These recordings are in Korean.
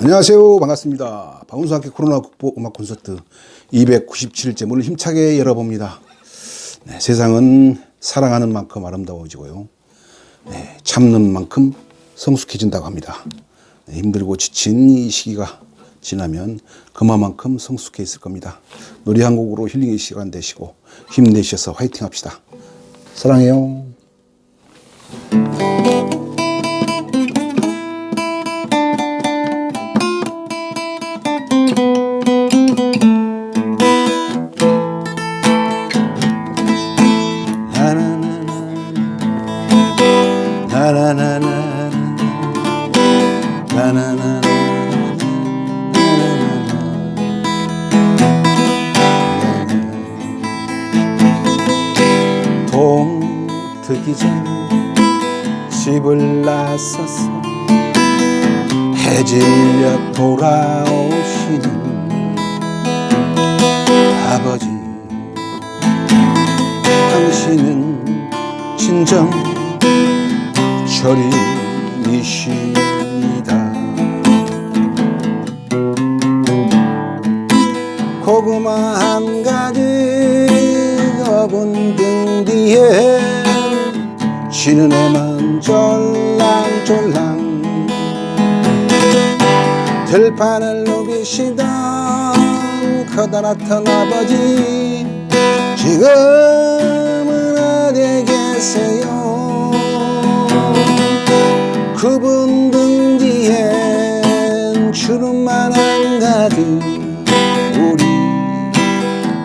안녕하세요. 반갑습니다. 박원수 함께 코로나 극복 음악 콘서트 297일째 문을 힘차게 열어봅니다. 네, 세상은 사랑하는 만큼 아름다워지고요. 네, 참는 만큼 성숙해진다고 합니다. 네, 힘들고 지친 이 시기가 지나면 그만큼 성숙해 있을 겁니다. 노래 한 곡으로 힐링의 시간 되시고 힘내셔서 화이팅 합시다. 사랑해요. 동트기 전 집을 나서서 해질녘 돌아오시는 아버지 당신은 진정 절인이시다. 고구마 한 가지 업은 등 뒤에 쉬는 애만 쫄랑쫄랑 들판을 누비시던 커다랗던 아버지 지금은 어디 계세요 그분 등 뒤엔 주름만 한 가득 우리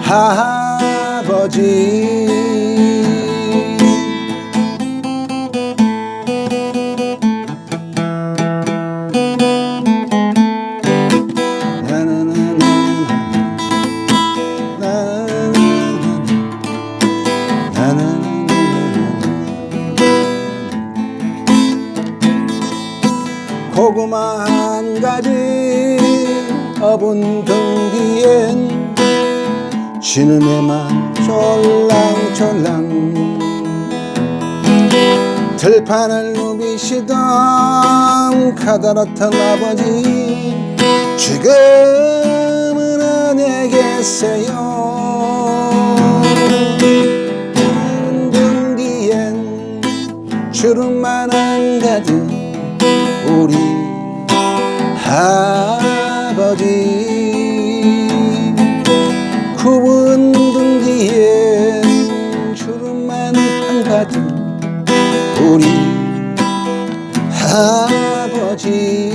아버지 고구마 한 가지 업은 등 뒤엔 쉬는 애만 쫄랑쫄랑 들판을 누비시던 카다랗던 아버지 지금은 어디 계세요. 등 뒤엔 주름만 한 가득 우리 아버지. 등 뒤엔 주름만 한 가득 우리 아버지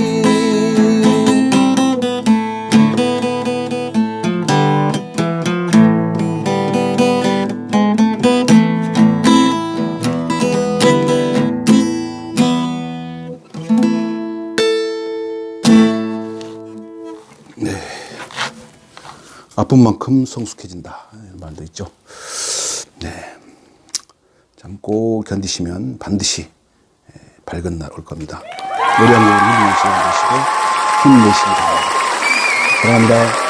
아픈 만큼 성숙해진다. 이런 말도 있죠. 네. 참고 견디시면 반드시 예, 밝은 날 올 겁니다. 노래 한 곡으로 힘내시고 힘내시기 바랍니다. 사랑합니다.